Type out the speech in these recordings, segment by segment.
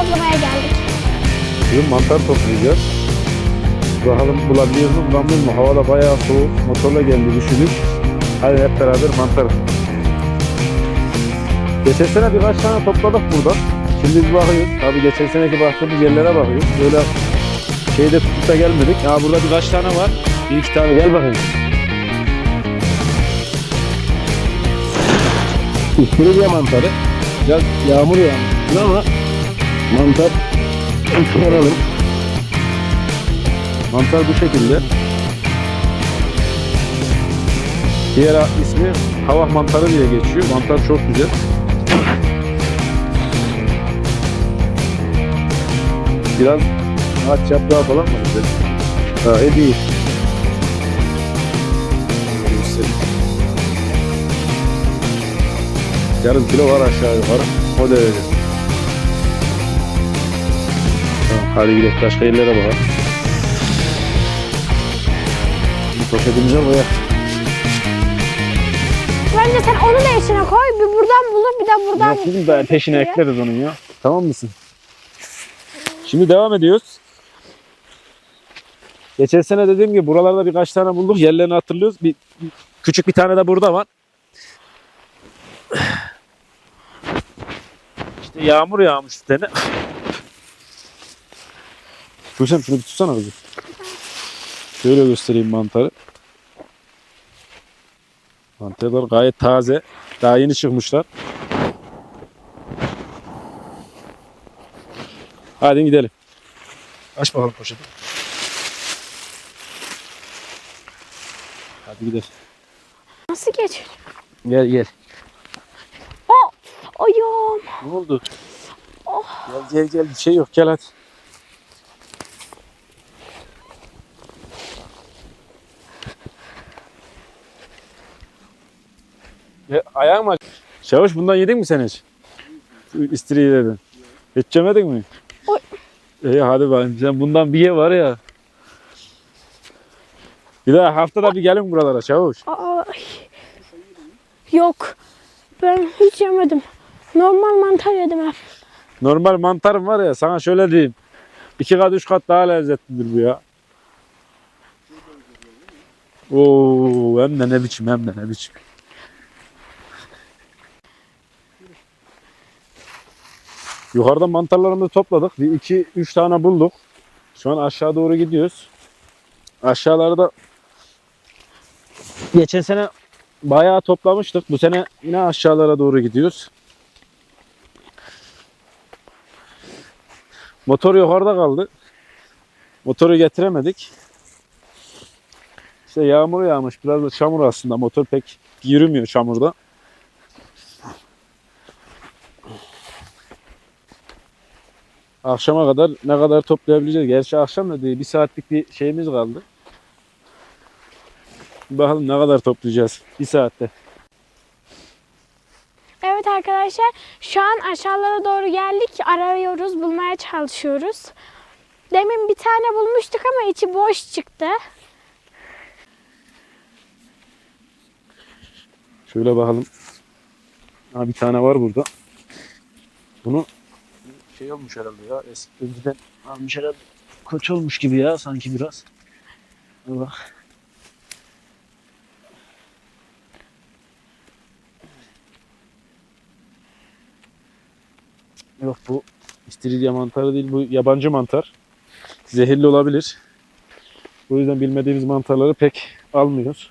toplamaya geldik. Bugün mantar toplayacağız. Bakalım bulabiliyoruz mu bulamıyoruz mu? Hava da bayağı soğuk. Motorla geldi üşüdük. Hadi hep beraber mantar. Geçen sene birkaç tane topladık burada. Şimdi bir bakıyoruz. Tabii geçen seneki baktığımız yerlere bakıyoruz. Böyle şeyde tutup da gelmedik. Ya burada birkaç tane var. Bir iki tane gel bakayım. İstiridye mantarı. Biraz yağmur yağmış ama mantar çıkaralım. Mantar bu şekilde. Diğer ismi hava mantarı diye geçiyor. Mantar çok güzel. Biraz ağaç yaprağı falan mı güzel? İyi. Göstereyim. Yarım kilo var aşağı yukarı. O derece. Hadi gidelim başka yerlere bakalım. Bir poşetimize koyak. Bence sen onu da içine koy. Bir buradan bulur bir de buradan Yok kızım da peşine bulur. ekleriz onun ya. Tamam mısın? Şimdi devam ediyoruz. Geçen sene dediğim gibi buralarda birkaç tane bulduk. Yerlerini hatırlıyoruz. Bir, bir- küçük bir tane de burada var. İşte yağmur yağmış sene. Gülsem şunu bir tutsana kızım. Şöyle göstereyim mantarı. Mantarlar gayet taze. Daha yeni çıkmışlar. Hadi gidelim. Aç bakalım poşeti. Hadi gidelim. Nasıl geç? Gel gel. Oh! Ayağım. Ne oldu? Oh. Gel gel gel bir şey yok gel hadi. Ya, ayağın mı? Çavuş bundan yedin mi sen hiç? Şu İstiriyi dedin. Hiç yemedin mi? Oy. İyi hadi bakayım sen bundan bir ye var ya. Bir daha haftada bir gelin buralara çavuş. Ay. Yok. Ben hiç yemedim. Normal mantar yedim hep. Normal mantarım var ya sana şöyle diyeyim. İki kat üç kat daha lezzetlidir bu ya. Oo hem de ne biçim hem de ne biçim. Yukarıda mantarlarımızı topladık. Bir iki üç tane bulduk. Şu an aşağı doğru gidiyoruz. Aşağılarda geçen sene bayağı toplamıştık. Bu sene yine aşağılara doğru gidiyoruz. Motor yukarıda kaldı. Motoru getiremedik. İşte yağmur yağmış. Biraz da çamur aslında. Motor pek yürümüyor çamurda. Akşama kadar ne kadar toplayabileceğiz? Gerçi akşam da değil. Bir saatlik bir şeyimiz kaldı. Bakalım ne kadar toplayacağız. Bir saatte. Evet arkadaşlar şu an aşağılara doğru geldik. Arıyoruz, bulmaya çalışıyoruz. Demin bir tane bulmuştuk ama içi boş çıktı. Şöyle bakalım. Ha, bir tane var burada. Bunu şey olmuş herhalde ya. Eski önceden almış herhalde. Kötü olmuş gibi ya sanki biraz. Bak. Yok bu istiridye mantarı değil bu yabancı mantar. Zehirli olabilir. O yüzden bilmediğimiz mantarları pek almıyoruz.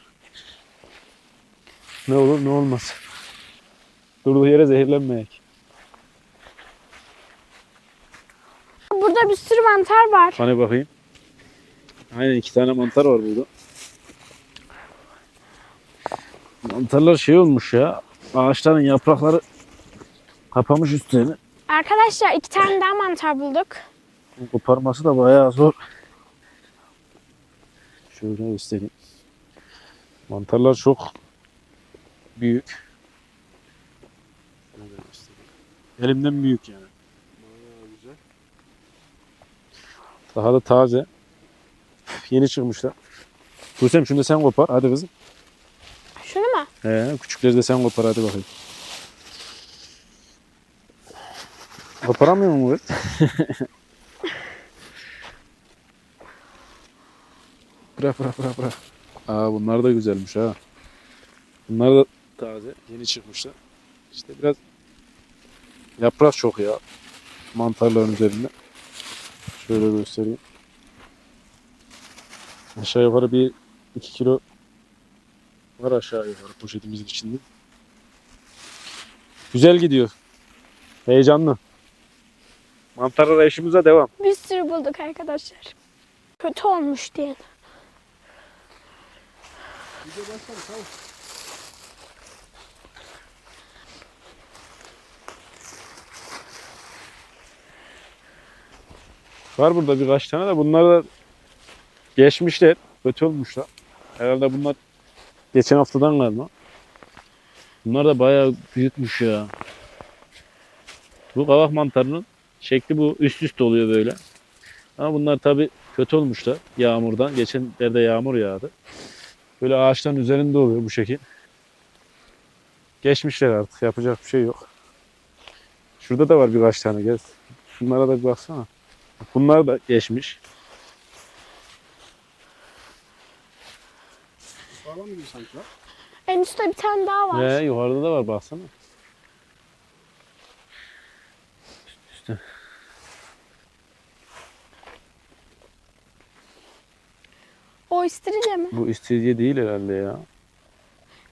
Ne olur ne olmaz. Durduğu yere zehirlenmeyek. Burada bir sürü mantar var. Hani bakayım. Aynen iki tane mantar var burada. Mantarlar şey olmuş ya. Ağaçların yaprakları kapamış üstlerini. Arkadaşlar iki tane daha mantar bulduk. Koparması da bayağı zor. Şöyle göstereyim. Mantarlar çok büyük. Elimden büyük yani. Daha da taze. Yeni çıkmışlar. Gülsem şunu da sen kopar. Hadi kızım. Şunu mu? He, küçükleri de sen kopar hadi bakayım. Koparamıyor mu bu? bırak bırak bırak bırak. Aa bunlar da güzelmiş ha. Bunlar da taze. Yeni çıkmışlar. İşte biraz yaprak çok ya. Mantarların üzerinde. Şöyle göstereyim. Aşağı yukarı bir 2 kilo var aşağı yukarı poşetimizin içinde. Güzel gidiyor. Heyecanlı. Mantar arayışımıza devam. Bir sürü bulduk arkadaşlar. Kötü olmuş diye. Var burada birkaç tane de bunlar da geçmişler. Kötü olmuşlar. Herhalde bunlar geçen haftadan kalma. Bunlar da bayağı büyükmüş ya. Bu kavak mantarının şekli bu üst üste oluyor böyle. Ama bunlar tabi kötü olmuşlar yağmurdan. Geçenlerde yağmur yağdı. Böyle ağaçların üzerinde oluyor bu şekil. Geçmişler artık yapacak bir şey yok. Şurada da var birkaç tane gel. Şunlara da bir baksana. Bunlar da geçmiş. Sağlam gibi sanki lan. En üstte bir tane daha var. Ve yukarıda da var baksana. Üstte. O istiridye mi? Bu istiridye değil herhalde ya.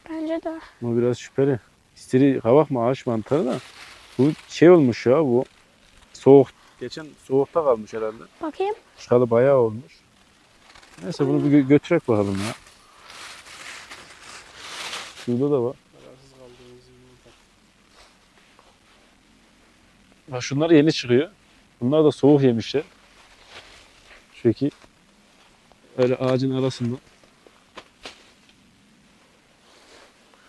Bence de. Bu biraz şüpheli. İstiridye kavak mı ağaç mantarı da. Bu şey olmuş ya bu. Soğuk. Geçen soğukta kalmış herhalde. Bakayım. Çıkalı bayağı olmuş. Neyse bunu bir gö- götürek bakalım ya. Şurada da var. Kararsız kaldığımız yumurta. Bak şunlar yeni çıkıyor. Bunlar da soğuk yemişler. Şu iki. Öyle ağacın arasında.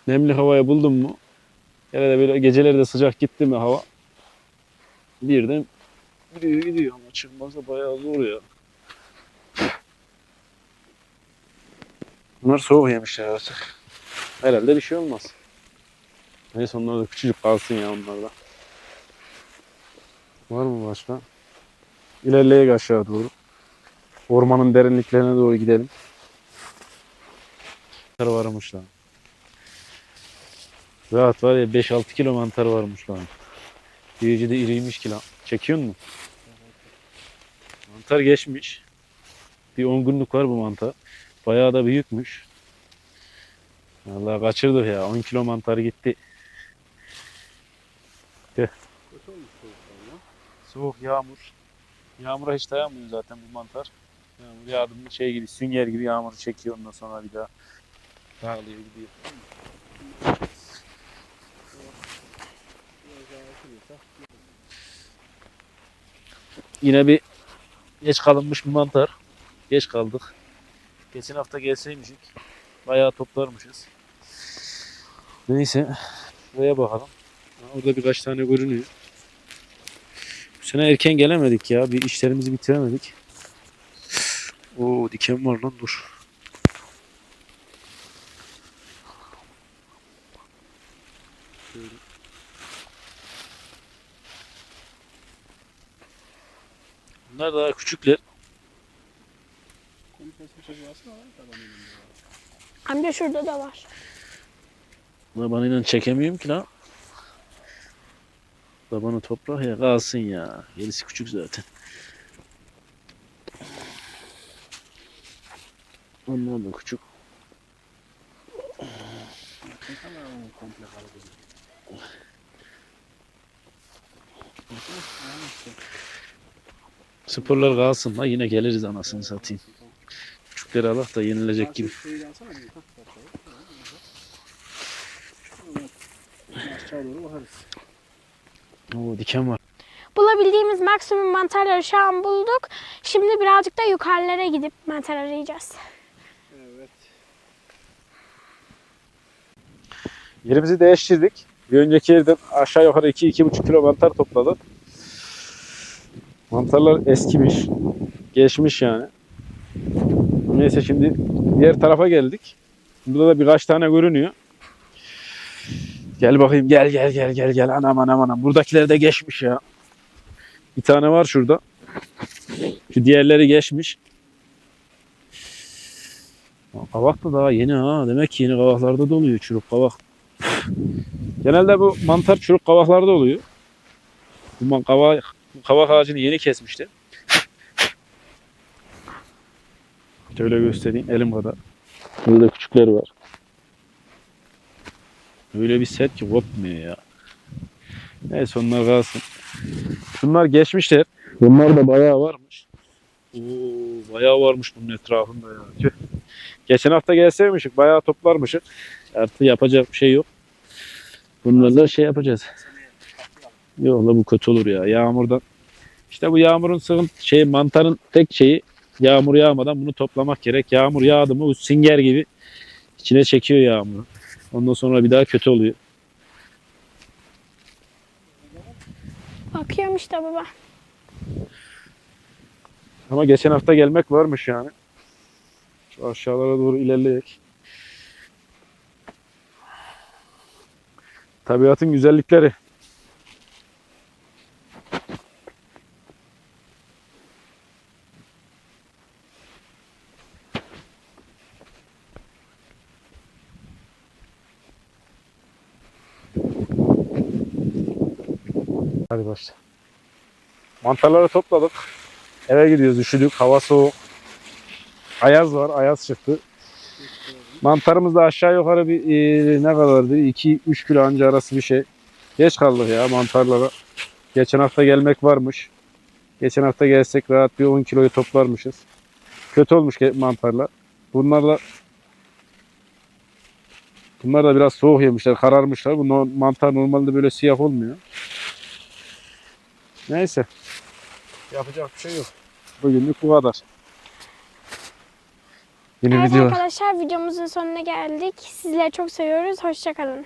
Nemli havaya buldum mu? Ya da böyle geceleri de sıcak gitti mi hava? Birden gidiyor gidiyor ama çıkması bayağı zor ya. Bunlar soğuk yemişler artık. Herhalde bir şey olmaz. Neyse onlar da küçücük kalsın ya onlar da. Var mı başka? İlerleyek aşağı doğru. Ormanın derinliklerine doğru gidelim. Mantar varmış lan. Rahat var ya 5-6 kilo mantar varmış lan. Büyücü de iriymiş ki lan. Çekiyor mu? Mantar geçmiş. Bir 10 günlük var bu mantar. Bayağı da büyükmüş. Vallahi kaçırdık ya. 10 kilo mantar gitti. Ya. Soğuk, yağmur. Yağmura hiç dayanmıyor zaten bu mantar. Yağmur yardımlı şey gibi, sünger gibi yağmuru çekiyor ondan sonra bir daha dağılıyor gidiyor. Yine bir geç kalınmış bir mantar. Geç kaldık. Geçen hafta gelseymişik. Bayağı toplarmışız. Neyse. Buraya bakalım. Orada birkaç tane görünüyor. Bu sene erken gelemedik ya. Bir işlerimizi bitiremedik. Oo diken var lan dur. Şöyle. Bunlar daha küçükler. Amca şurada da var. Tabanıyla çekemiyorum ki lan. Tabanı toprak ya kalsın ya. Gerisi küçük zaten. Onlar da küçük. Sporlar kalsın la yine geliriz anasını satayım. Küçükleri alak da yenilecek gibi. Oo diken var. Bulabildiğimiz maksimum mantarları şu an bulduk. Şimdi birazcık da yukarılara gidip mantar arayacağız. Evet. Yerimizi değiştirdik. Bir önceki yerden aşağı yukarı 2-2,5 kilo mantar topladık. Mantarlar eskimiş. Geçmiş yani. Neyse şimdi diğer tarafa geldik. Burada da birkaç tane görünüyor. Gel bakayım gel gel gel gel gel anam anam anam. Buradakiler de geçmiş ya. Bir tane var şurada. Şu diğerleri geçmiş. Kavak da daha yeni ha. Demek ki yeni kavaklarda da oluyor çürük kavak. Genelde bu mantar çürük kavaklarda oluyor. Bu kavak, kavak ağacını yeni kesmişti. Şöyle göstereyim elim kadar. Burada küçükleri var. Öyle bir set ki kopmuyor ya. Neyse onlar kalsın. Bunlar geçmişler. Bunlar da bayağı varmış. Oo, bayağı varmış bunun etrafında ya. Tüh. Geçen hafta gelseymişik bayağı toplarmışık. Artık yapacak bir şey yok. Bunlarla şey yapacağız. Yok la bu kötü olur ya. Yağmurdan. İşte bu yağmurun sıkıntı şey mantarın tek şeyi yağmur yağmadan bunu toplamak gerek. Yağmur yağdı mı bu singer gibi içine çekiyor yağmuru. Ondan sonra bir daha kötü oluyor. Bakıyorum işte baba. Ama geçen hafta gelmek varmış yani. Şu aşağılara doğru ilerleyek. Tabiatın güzellikleri. Hadi başla. Mantarları topladık. Eve gidiyoruz üşüdük. Hava soğuk. Ayaz var. Ayaz çıktı. Mantarımız da aşağı yukarı bir e, ne kadardı? 2-3 kilo anca arası bir şey. Geç kaldık ya mantarlara. Geçen hafta gelmek varmış. Geçen hafta gelsek rahat bir 10 kiloyu toplarmışız. Kötü olmuş mantarlar. Bunlar da Bunlar da biraz soğuk yemişler, kararmışlar. Bu mantar normalde böyle siyah olmuyor. Neyse. Yapacak bir şey yok. Bugünlük bu kadar. Yeni Evet video. arkadaşlar videomuzun sonuna geldik. Sizleri çok seviyoruz. Hoşçakalın.